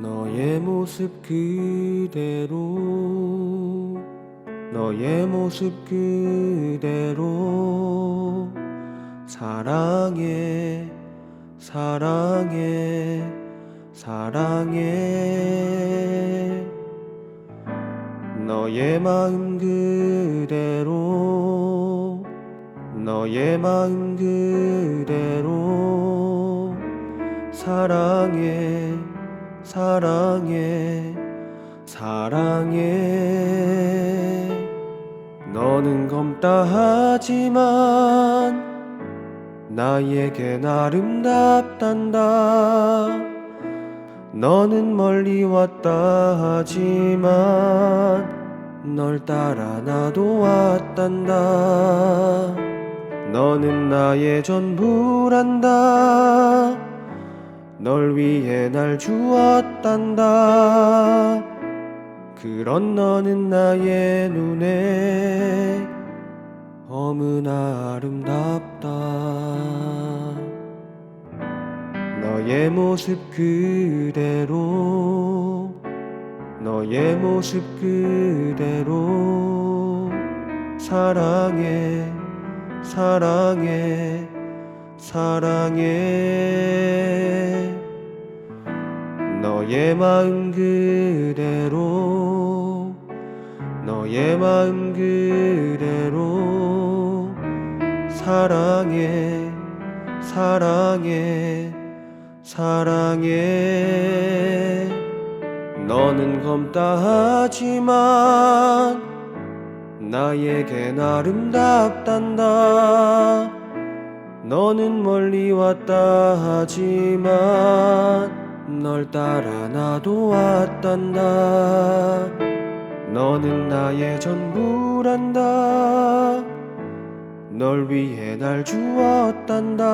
너의 모습 그대로 너의 모습 그대로 사랑해 사랑해 사랑해. 너의 마음 그대로 너의 마음 그대로 사랑해 사랑해 사랑해. 너는 검다 하지만 나에겐 아름답단다. 너는 멀리 왔다 하지만 널 따라 나도 왔단다. 너는 나의 전부란다 널 위해 날 주었단다. 그런 너는 나의 눈에 너무나 아름답다. 너의 모습 그대로 너의 모습 그대로 사랑해 사랑해 사랑해 너의 마음 그대로 너의 마음 그대로 사랑해 사랑해 사랑해. 너는 검다 하지만 나에겐 아름답단다. 너는 멀리 왔다 하지만 널 따라 나도 왔단다. 너는 나의 전부란다. 널 위해 날 주었단다.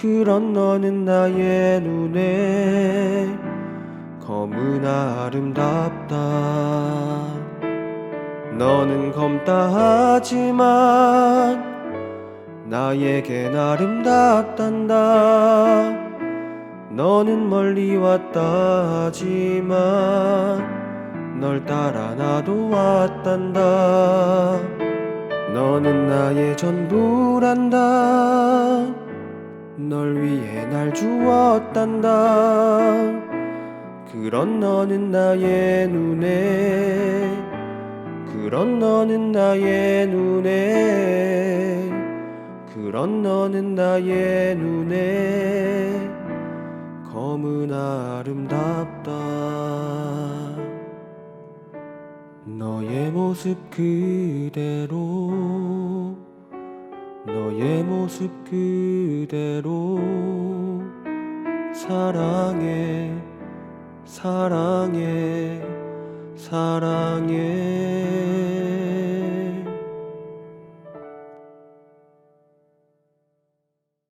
그런 너는 나의 눈에 너무나 아름답다. 너는 검다 하지만 나에겐 아름답단다 너는 멀리 왔다 하지만 널 따라 나도 왔단다. 너는 나의 전부란다. 널 위해 날 주었단다. 그런 너는 나의 눈에 그런 너는 나의 눈에 그런 너는 나의 눈에 너무나 아름답다. 너의 모습 그대로 너의 모습 그대로 사랑해 사랑해 사랑해